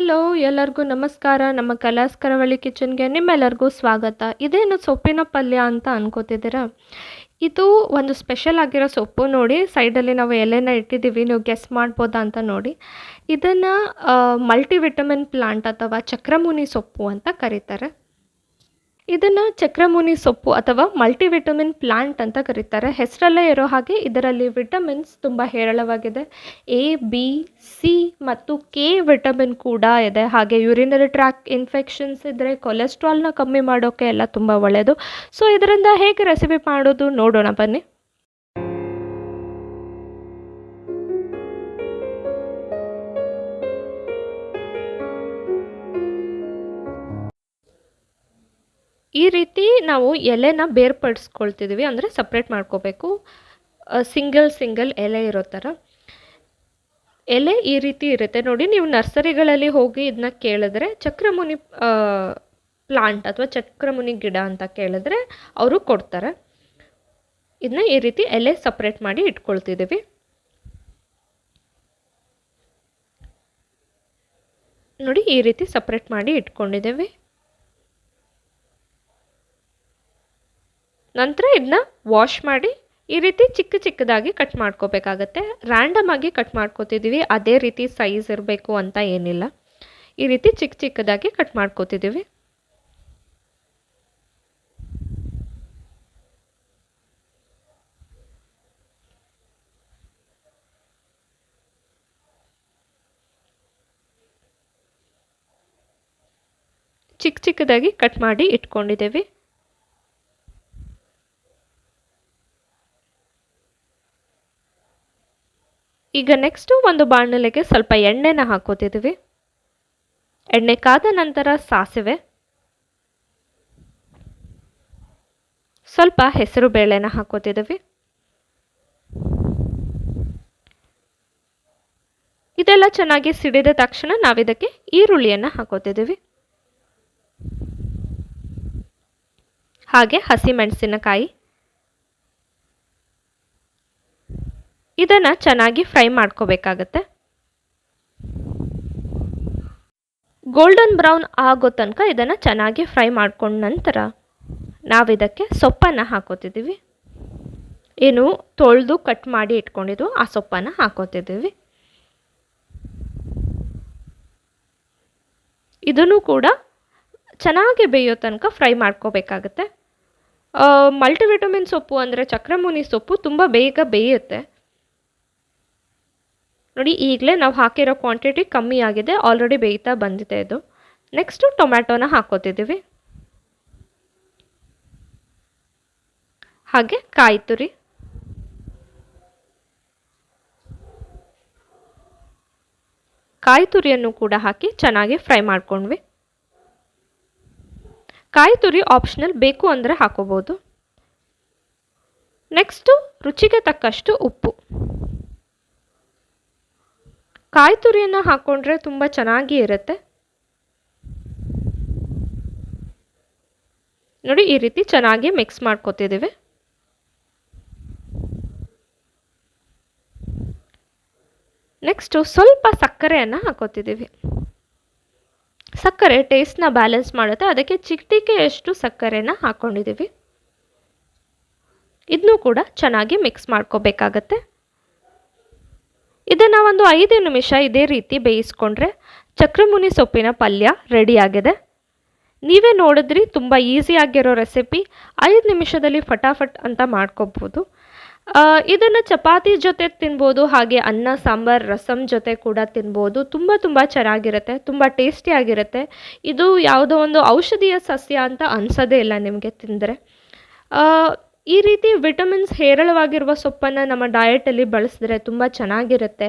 Hello ಎಲ್ಲರಿಗೂ ನಮಸ್ಕಾರ. ನಮ್ಮ ಕಲಾಸ್ ಕರಾವಳಿ ಕಿಚನ್ಗೆ ನಿಮ್ಮೆಲ್ಲರಿಗೂ ಸ್ವಾಗತ. ಇದೇನು ಸೊಪ್ಪಿನ ಪಲ್ಯ ಅಂತ ಅನ್ಕೋತಿದ್ದೀರಾ? ಇದು ಒಂದು ಸ್ಪೆಷಲ್ ಆಗಿರೋ ಸೊಪ್ಪು ನೋಡಿ. ಸೈಡಲ್ಲಿ ನಾವು ಎಲೆನ ಇಟ್ಟಿದ್ದೀವಿ. ನೀವು ಗೆಸ್ ಮಾಡ್ಬೋದಾ ಅಂತ ನೋಡಿ. ಇದನ್ನು ಮಲ್ಟಿವಿಟಮಿನ್ ಪ್ಲಾಂಟ್ ಅಥವಾ ಚಕ್ರಮುನಿ ಸೊಪ್ಪು ಅಂತ ಕರೀತಾರೆ. ಇದನ್ನು ಚಕ್ರಮುನಿ ಸೊಪ್ಪು ಅಥವಾ ಮಲ್ಟಿವಿಟಮಿನ್ ಪ್ಲಾಂಟ್ ಅಂತ ಕರೀತಾರೆ. ಹೆಸರಲ್ಲೇ ಇರೋ ಹಾಗೆ ಇದರಲ್ಲಿ ವಿಟಮಿನ್ಸ್ ತುಂಬ ಹೇರಳವಾಗಿದೆ. ಎ ಬಿ ಸಿ ಮತ್ತು ಕೆ ವಿಟಮಿನ್ ಕೂಡ ಇದೆ. ಹಾಗೆ ಯುರಿನರಿ ಟ್ರ್ಯಾಕ್ ಇನ್ಫೆಕ್ಷನ್ಸ್ ಇದ್ದರೆ ಕೊಲೆಸ್ಟ್ರಾಲ್ನ ಕಮ್ಮಿ ಮಾಡೋಕ್ಕೆ ಎಲ್ಲ ತುಂಬ ಒಳ್ಳೆಯದು ಸೊ, ಇದರಿಂದ ಹೇಗೆ ರೆಸಿಪಿ ಮಾಡೋದು ನೋಡೋಣ ಬನ್ನಿ. ಈ ರೀತಿ ನಾವು ಎಲೆನ ಬೇರ್ಪಡಿಸ್ಕೊಳ್ತಿದ್ದೀವಿ ಅಂದರೆ ಸಪ್ರೇಟ್ ಮಾಡ್ಕೋಬೇಕು. ಸಿಂಗಲ್ ಸಿಂಗಲ್ ಎಲೆ ಇರೋ ಥರ. ಎಲೆ ಈ ರೀತಿ ಇರುತ್ತೆ. ನೋಡಿ, ನೀವು ನರ್ಸರಿಗಳಲ್ಲಿ ಹೋಗಿ ಇದನ್ನ ಕೇಳಿದ್ರೆ ಚಕ್ರಮುನಿ ಪ್ಲಾಂಟ್ ಅಥವಾ ಚಕ್ರಮುನಿ ಗಿಡ ಅಂತ ಕೇಳಿದ್ರೆ ಅವರು ಕೊಡ್ತಾರೆ. ಇದನ್ನ ಈ ರೀತಿ ಎಲೆ ಸಪ್ರೇಟ್ ಮಾಡಿ ಇಟ್ಕೊಳ್ತಿದ್ದೀವಿ. ನೋಡಿ, ಈ ರೀತಿ ಸಪ್ರೇಟ್ ಮಾಡಿ ಇಟ್ಕೊಂಡಿದ್ದೇವೆ. ನಂತರ ಇದನ್ನ ವಾಶ್ ಮಾಡಿ ಈ ರೀತಿ ಚಿಕ್ಕ ಚಿಕ್ಕದಾಗಿ ಕಟ್ ಮಾಡ್ಕೋಬೇಕಾಗತ್ತೆ. ರ್ಯಾಂಡಮ್ ಆಗಿ ಕಟ್ ಮಾಡ್ಕೋತಿದ್ದೀವಿ ಅದೇ ರೀತಿ ಸೈಜ್ ಇರಬೇಕು ಅಂತ ಏನಿಲ್ಲ. ಈ ರೀತಿ ಚಿಕ್ಕ ಚಿಕ್ಕದಾಗಿ ಕಟ್ ಮಾಡ್ಕೋತಿದ್ದೀವಿ ಚಿಕ್ಕ ಚಿಕ್ಕದಾಗಿ ಕಟ್ ಮಾಡಿ ಇಟ್ಕೊಂಡಿದ್ದೀವಿ. ಈಗ ನೆಕ್ಸ್ಟು ಒಂದು ಬಾಣಲೆಗೆ ಸ್ವಲ್ಪ ಎಣ್ಣೆನ ಹಾಕೋತಿದ್ದೀವಿ ಎಣ್ಣೆ ಕಾದ ನಂತರ ಸಾಸಿವೆ. ಸ್ವಲ್ಪ ಹೆಸರು ಬೇಳೆನ ಹಾಕೋತಿದ್ದೀವಿ ಇದೆಲ್ಲ ಚೆನ್ನಾಗಿ ಸಿಡಿದ ತಕ್ಷಣ ನಾವಿದಕ್ಕೆ ಈರುಳ್ಳಿಯನ್ನು ಹಾಕೋತಿದ್ದೀವಿ ಹಾಗೆ ಹಸಿಮೆಣಸಿನಕಾಯಿ ಇದನ್ನು ಚೆನ್ನಾಗಿ ಫ್ರೈ ಮಾಡ್ಕೋಬೇಕಾಗತ್ತೆ. ಗೋಲ್ಡನ್ ಬ್ರೌನ್ ಆಗೋ ತನಕ ಇದನ್ನು ಚೆನ್ನಾಗಿ ಫ್ರೈ ಮಾಡ್ಕೊಂಡ ನಂತರ ನಾವಿದಕ್ಕೆ ಸೊಪ್ಪನ್ನು ಹಾಕೋತಿದ್ದೀವಿ. ಏನು ತೊಳೆದು ಕಟ್ ಮಾಡಿ ಇಟ್ಕೊಂಡಿದ್ದು ಆ ಸೊಪ್ಪನ್ನು ಹಾಕೋತಿದ್ದೀವಿ. ಇದನ್ನು ಕೂಡ ಚೆನ್ನಾಗಿ ಬೇಯೋ ತನಕ ಫ್ರೈ ಮಾಡ್ಕೋಬೇಕಾಗತ್ತೆ. ಮಲ್ಟಿವಿಟಮಿನ್ ಸೊಪ್ಪು ಅಂದರೆ ಚಕ್ರಮುನಿ ಸೊಪ್ಪು ತುಂಬ ಬೇಗ ಬೇಯುತ್ತೆ. ನೋಡಿ, ಈಗಲೇ ನಾವು ಹಾಕಿರೋ ಕ್ವಾಂಟಿಟಿ ಕಮ್ಮಿ ಆಗಿದೆ ಆಲ್ರೆಡಿ ಬೇಯ್ತಾ ಬಂದಿದೆ ಇದು. ನೆಕ್ಸ್ಟು ಟೊಮ್ಯಾಟೋನ ಹಾಕೋತಿದ್ದೀವಿ. ಹಾಗೆ ಕಾಯಿ ತುರಿ ಕಾಯಿ ತುರಿಯನ್ನು ಕೂಡ ಹಾಕಿ ಚೆನ್ನಾಗಿ ಫ್ರೈ ಮಾಡ್ಕೊಂಡ್ವಿ. ಕಾಯಿ ತುರಿ ಆಪ್ಷನಲ್ ಬೇಕು ಅಂದರೆ ಹಾಕೋಬೋದು. ನೆಕ್ಸ್ಟು ರುಚಿಗೆ ತಕ್ಕಷ್ಟು ಉಪ್ಪು. ಕಾಯಿ ತುರಿಯನ್ನು ಹಾಕ್ಕೊಂಡ್ರೆ ತುಂಬ ಚೆನ್ನಾಗಿ ಇರುತ್ತೆ. ನೋಡಿ, ಈ ರೀತಿ ಚೆನ್ನಾಗಿ ಮಿಕ್ಸ್ ಮಾಡ್ಕೊತಿದ್ದೀವಿ. ನೆಕ್ಸ್ಟು ಸ್ವಲ್ಪ ಸಕ್ಕರೆಯನ್ನು ಹಾಕೋತಿದ್ದೀವಿ. ಸಕ್ಕರೆ ಟೇಸ್ಟ್ನ ಬ್ಯಾಲೆನ್ಸ್ ಮಾಡುತ್ತೆ. ಅದಕ್ಕೆ ಚಿಟಿಕೆಯಷ್ಟು ಸಕ್ಕರೆನ ಹಾಕ್ಕೊಂಡಿದ್ದೀವಿ ಇದನ್ನೂ ಕೂಡ ಚೆನ್ನಾಗಿ ಮಿಕ್ಸ್ ಮಾಡ್ಕೋಬೇಕಾಗತ್ತೆ. ಇದನ್ನು ಒಂದು ಐದು ನಿಮಿಷ ಇದೇ ರೀತಿ ಬೇಯಿಸ್ಕೊಂಡ್ರೆ ಚಕ್ರಮುನಿ ಸೊಪ್ಪಿನ ಪಲ್ಯ ರೆಡಿಯಾಗಿದೆ ನೀವೇ ನೋಡಿದ್ರಿ, ತುಂಬ ಈಸಿಯಾಗಿರೋ ರೆಸಿಪಿ ಐದು ನಿಮಿಷದಲ್ಲಿ ಫಟಾಫಟ್ ಅಂತ ಮಾಡ್ಕೋಬೋದು. ಇದನ್ನು ಚಪಾತಿ ಜೊತೆ ತಿನ್ಬೋದು, ಹಾಗೆ ಅನ್ನ, ಸಾಂಬಾರು ರಸಮ್ ಜೊತೆ ಕೂಡ ತಿನ್ಬೋದು. ತುಂಬ ತುಂಬ ಚೆನ್ನಾಗಿರುತ್ತೆ, ತುಂಬ ಟೇಸ್ಟಿಯಾಗಿರುತ್ತೆ ಇದು ಯಾವುದೋ ಒಂದು ಔಷಧೀಯ ಸಸ್ಯ ಅಂತ ಅನಿಸೋದೇ ಇಲ್ಲ ನಿಮಗೆ ತಿಂದರೆ. ಈ ರೀತಿ ವಿಟಮಿನ್ಸ್ ಹೇರಳವಾಗಿರುವ ಸೊಪ್ಪನ್ನು ನಮ್ಮ ಡಯಟಲ್ಲಿ ಬಳಸಿದ್ರೆ ತುಂಬ ಚೆನ್ನಾಗಿರುತ್ತೆ.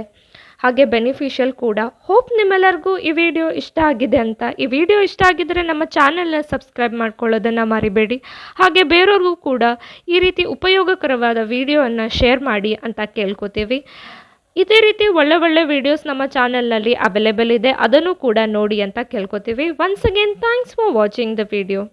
ಹಾಗೆ ಬೆನಿಫಿಷಿಯಲ್ ಕೂಡ. ಹೋಪ್ ನಿಮ್ಮೆಲ್ಲರಿಗೂ ಈ ವಿಡಿಯೋ ಇಷ್ಟ ಆಗಿದೆ ಅಂತ. ಈ ವಿಡಿಯೋ ಇಷ್ಟ ಆಗಿದ್ದರೆ ನಮ್ಮ ಚಾನೆಲ್ನ ಸಬ್ಸ್ಕ್ರೈಬ್ ಮಾಡ್ಕೊಳ್ಳೋದನ್ನು ಮರಿಬೇಡಿ. ಹಾಗೆ ಬೇರೆಯವ್ರಿಗೂ ಕೂಡ ಈ ರೀತಿ ಉಪಯೋಗಕರವಾದ ವಿಡಿಯೋವನ್ನು ಶೇರ್ ಮಾಡಿ ಅಂತ ಕೇಳ್ಕೊತೀವಿ. ಇದೇ ರೀತಿ ಒಳ್ಳೆ ಒಳ್ಳೆ ವಿಡಿಯೋಸ್ ನಮ್ಮ ಚಾನಲ್ನಲ್ಲಿ ಅವೈಲೇಬಲ್ ಇದೆ. ಅದನ್ನು ಕೂಡ ನೋಡಿ ಅಂತ ಕೇಳ್ಕೊತೀವಿ. Once again thanks for watching the video